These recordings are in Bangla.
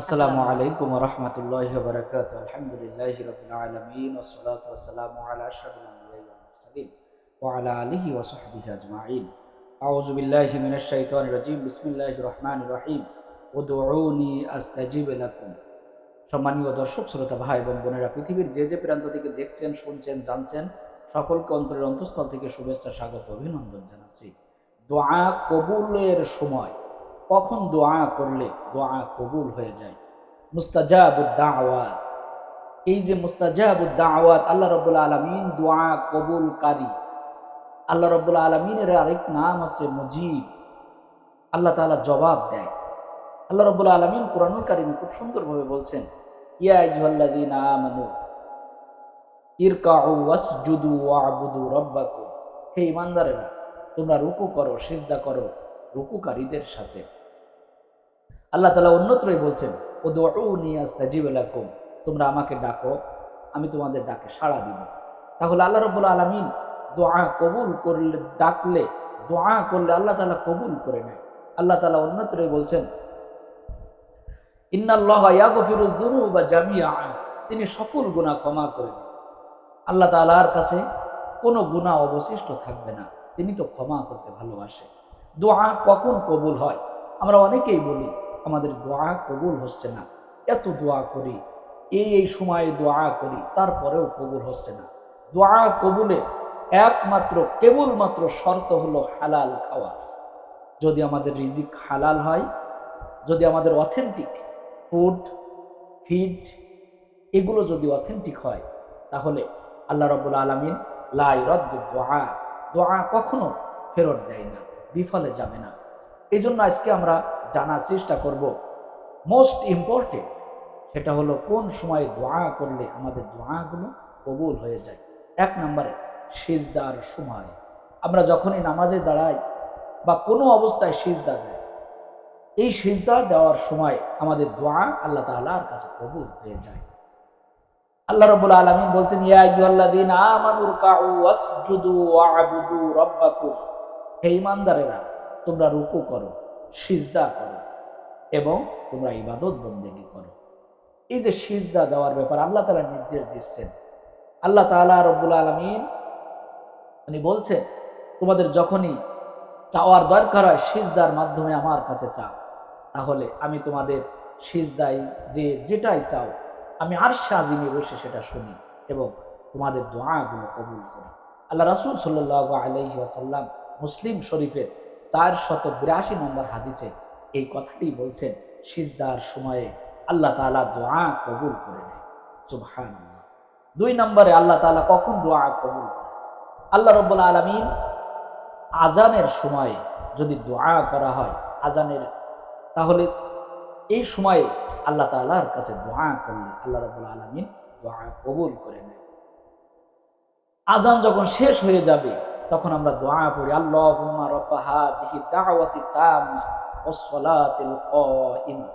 আসসালামু আলাইকুম রহমতুল্লাহ বরকাত আলহামদুলিল্লাহ রবিল আলমিন। ওসলাত ওসালাম আলা আশরাফিল আম্বিয়াই ওয়াল মুরসালিন। ওয়া আলা আলিহি ওয়া সাহবিহি আজমাইন। আউযু বিল্লাহি মিনাশ শাইতানির রাজিম। বিসমিল্লাহির রহমানির রহিম। উদউনি আস্তাজিব লাকুম। সম্মানীয় দর্শক শ্রোতা ভাই এবং বোনেরা পৃথিবীর যে যে প্রান্ত থেকে দেখছেন শুনছেন জানছেন সকলকে অন্তরের অন্তঃস্থল থেকে শুভেচ্ছা স্বাগত অভিনন্দন জানাচ্ছি। দোয়া কবুলের সময়। কখন দোয়া করলে দোয়া কবুল হয়ে যায়? মুস্তাজাবুদ্দাওয়াত এই যে মুস্তাজাবুদ্দাওয়াত আল্লাহ রব্বুল আলমিন দোয়া কবুলকারী। আল্লাহ রব্বুল আলমিনের আরেক নাম আছে মুজিব। আল্লাহ তাআলা জবাব দেয়। আল্লাহ রব্বুল আলমিন কোরআনুল কারিমে খুব সুন্দরভাবে বলছেন, ইয়া ওয়াবুদু হে ইমানদারেরা তোমরা রুকু করো, সিজদা করো রুকুকারীদের সাথে। আল্লাহ তালা অন্যত্রই বলছেন ও দোয়াউনিয়াস্তাজিবুলাকুম তোমরা আমাকে ডাকো, আমি তোমাদের ডাকে সাড়া দিব। তাহলে আল্লাহ রব্বুল আলমিন দোয়া কবুল করলে, ডাকলে, দোয়া করলে আল্লাহ তালা কবুল করে নেয়। আল্লাহ তালা অন্যত্রই বলছেন, ইন্নাল্লাহ যুনুবা জামিয়া তিনি সকল গুনাহ ক্ষমা করে দেন। আল্লাহ তাআলার কাছে কোনো গুনাহ অবশিষ্ট থাকবে না। তিনি তো ক্ষমা করতে ভালোবাসে। দোয়া কখন কবুল হয়? আমরা অনেকেই বলি আমাদের দোয়া কবুল হচ্ছে না। এত দোয়া করি, এই এই সময়ে দোয়া করি, তারপরেও কবুল হচ্ছে না। দোয়া কবুলে একমাত্র, কেবলমাত্র শর্ত হলো হালাল খাওয়া। যদি আমাদের রিজিক হালাল হয়, যদি আমাদের অথেন্টিক ফুড ফিড এগুলো যদি অথেন্টিক হয়, তাহলে আল্লাহ রব্বুল আলমিন লাই রদ্দ দোয়া। দোয়া কখনো ফেরত দেয় না, বিফলে যাবে না। এই জন্য আজকে আমরা জানার চেষ্টা করব। মোস্ট ইম্পর্টেন্ট সেটা হলো কোন সময়ে দোয়া করলে আমাদের দোয়াগুলো কবুল হয়ে যায়। এক নম্বরে, সিজদার সময়। আমরা যখনই নামাজে দাঁড়াই বা কোনো অবস্থায় সিজদা দেয়, এই সিজদা দেওয়ার সময় আমাদের দোয়া আল্লাহ তাআলার কাছে কবুল হয়ে যায়। আল্লাহ রাব্বুল আলামিন বলছেন হে ইমানদারেরা তোমরা রুকু করো। সিজদা করো এবং তোমরা ইবাদত বন্দেগী করো। এই যে সিজদা দেওয়ার ব্যাপার আল্লাহ তাআলা নির্দেশ দিচ্ছেন। আল্লাহ তাআলা রব্বুল আলামিন উনি বলছেন, তোমাদের যখনই চাওয়ার দরকার হয় সিজদার মাধ্যমে আমার কাছে চাও। তাহলে আমি তোমাদের সিজদাই যে যেটাই চাও, আমি আর সাজিমে বসে সেটা শুনি এবং তোমাদের দোয়াগুলো কবুল করি। আল্লাহ রাসুল সাল্লাহ আলহি আসাল্লাম মুসলিম শরীফের চার শত বিরাশি নম্বর হাদিসে এই কথাটি বলছেন, সিজদার সময়ে আল্লাহ তালা দোয়া কবুল করে নেয়। দুই নম্বরে আল্লাহ তালা কখন দোয়া কবুল করে আল্লাহ রব্বুল আলমিন আজানের সময়ে যদি দোয়া করা হয় আজানের তাহলে এই সময়ে আল্লাহ তালার কাছে দোয়া করলে আল্লাহ রবুল আলমিন দোয়া কবুল করে নেয় আজান যখন শেষ হয়ে যাবে তখন আমরা দোয়া পড়ি আল্লাহ দিহি দাওয়াতি তাম্মা ওয়াসসালাতিল কাইমা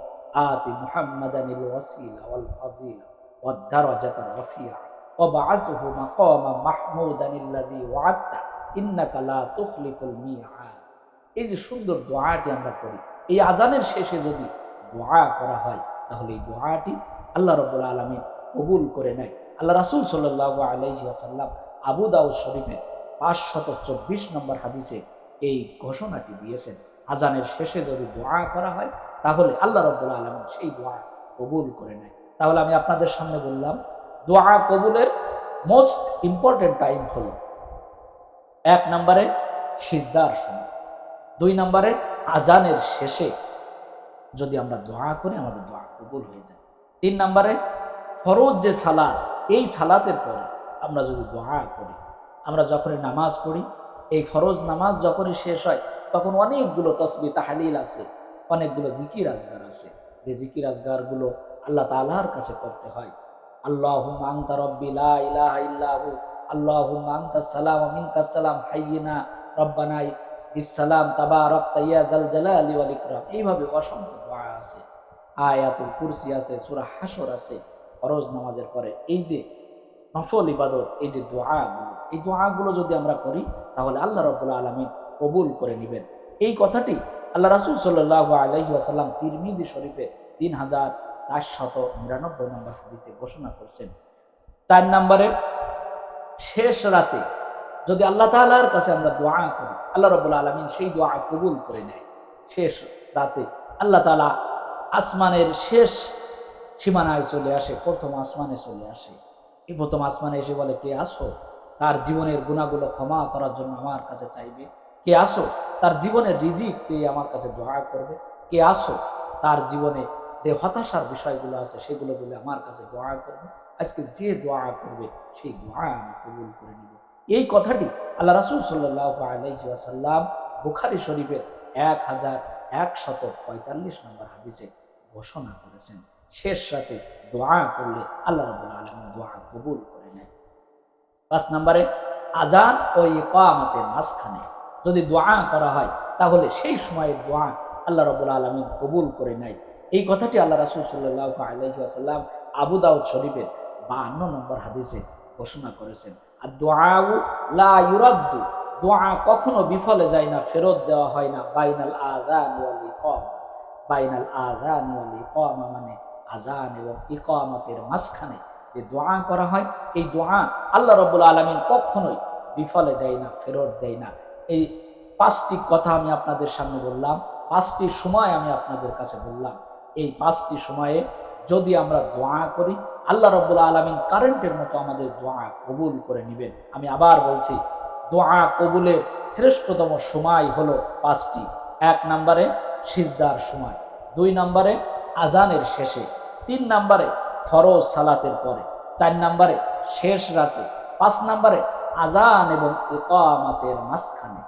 আতি মুহাম্মাদানিল ওয়াসিলা ওয়াল ফাদিলা ওয়াদ দারাজাতার রাফিয়া وبعثه مقاما محمودا الذي وعدته ইন্নাকা লা তুখলিফুল মিআদ এই যে সুন্দর দোয়াটি আমরা করি এই আজানের শেষে যদি দোয়া করা হয় তাহলে এই দোয়াটি আল্লাহ রব্বুল আলমী কবুল করে নেয় আল্লাহ রাসুল সাল্লাহ আলাইহি আসাল্লাম আবু দাউদ শরীফের পাঁচশত চব্বিশ নম্বর হাদিসে এই ঘোষণাটি দিয়েছেন। আজানের শেষে যদি দোয়া করা হয়, তাহলে আল্লাহ রব্বুল আলমী সেই দোয়া কবুল করে নেয়। তাহলে আমি আপনাদের সামনে বললাম, দোয়া কবুলের মোস্ট ইম্পর্টেন্ট টাইম হলো এক নম্বরে সিজদার সময়, দুই নম্বরে আজানের শেষে যদি আমরা দোয়া করি, আমাদের দোয়া কবুল হয়ে যায়। তিন নম্বরে ফরজ যে সালাদ এই সালাতের পরে আমরা যদি দোয়া করি আমরা যখনই নামাজ পড়ি, এই ফরজ নামাজ যখনই শেষ হয়, তখন অনেকগুলো তসবি তাহালিল আছে, অনেকগুলো জিকির আজগার আছে। যে জিকির আজগারগুলো আল্লাহ তালার কাছে করতে হয়। আল্লাহ আংতা রব্বি লা ইলাহা ইল্লাহু আল্লাহ আংতা সালাম মিনকা সালাম হাইয়িনা রব্বানাই ইসালাম তাবারক তাইয়াদাল জালালি ওয়াল ইকরাম। এইভাবে অসংখ্য দোয়া আছে। আয়াতুল কুরসি আছে, সুরা হাসর আছে, ফরজ নামাজের পরে। এই যে নফল ইবাদত, এই যে দোয়াগুলো এই দোয়াগুলো যদি আমরা করি, তাহলে আল্লাহ রব্বুল আলমিন কবুল করে নেবেন। এই কথাটি আল্লাহ রাসুল সাল্লাহ আলহি আসাল্লাম তিরমিজি শরীফে তিন হাজার চারশত নিরানব্বই নম্বর হাদিসে ঘোষণা করছেন। চার নম্বরে, শেষ রাতে যদি আল্লাহ তাআলার কাছে আমরা দোয়া করি, আল্লাহ রবুল আলমিন সেই দোয়া কবুল করে নেয়। শেষ রাতে আল্লাহ তাআলা আসমানের শেষ সীমানায় চলে আসে, প্রথম আসমানে চলে আসে। এই প্রথম আসমানে এসে বলে, কে আসো? তার জীবনের গুণাগুলো ক্ষমা করার জন্য আমার কাছে চাইবে। কে আসো? তার জীবনের রিজিক চেয়ে আমার কাছে দোয়া করবে। কে আসো? তার জীবনে যে হতাশার বিষয়গুলো আছে, সেগুলো বলে আমার কাছে দোয়া করবে। আজকে যে দোয়া করবে, সেই দোয়া আমি কবুল করে নিব। এই কথাটি আল্লাহ রাসুল সাল্লাহ আলাইসাল্লাম বুখারি শরীফের এক হাজার একশত পঁয়তাল্লিশ নম্বর হাদিসে ঘোষণা করেছেন। শেষ রাতে দোয়া করলে আল্লাহ রবুল আলমিন দোয়া কবুল করে নেয়। পাঁচ নম্বরে আজান ও ইকামাতের মাঝখানে যদি দোয়া করা হয়, তাহলে সেই সময়ের দোয়া আল্লাহ রবুল আলমিন কবুল করে নেয়। এই কথাটি আল্লাহ রাসুল সাল্লাহ আলহিহাসাল্লাম আবু দাউদ শরীফের বাহান্ন নম্বর হাদিসে ঘোষণা করেছেন। আর দোয়াউ লা দোয়া কখনো বিফলে যায় না, ফেরত দেওয়া হয় না। বাইনাল আদান বাইনাল আদান মানে আজান এবং ইকামতের মাঝখানে যে দোয়া করা হয়, এই দোয়া আল্লাহ রব্বুল আলমিন কখনোই বিফলে দেয় না, ফেরত দেয় না। এই পাঁচটি কথা আমি আপনাদের সামনে বললাম, পাঁচটি সময় আমি আপনাদের কাছে বললাম। এই পাঁচটি সময়ে যদি আমরা দোয়া করি, আল্লাহ রব্বুল আলমিন কারেন্টের মতো আমাদের দোয়া কবুল করে নেবেন। আমি আবার বলছি, দোয়া কবুলের শ্রেষ্ঠতম সময় হলো পাঁচটি। এক নম্বরে সিজদার সময়, দুই নম্বরে আজানের শেষে, তিন নাম্বারে ফরজ সালাতের পরে, চার নাম্বারে শেষ রাতে, পাঁচ নাম্বারে আজান এবং ইকামাতের মাঝখানে।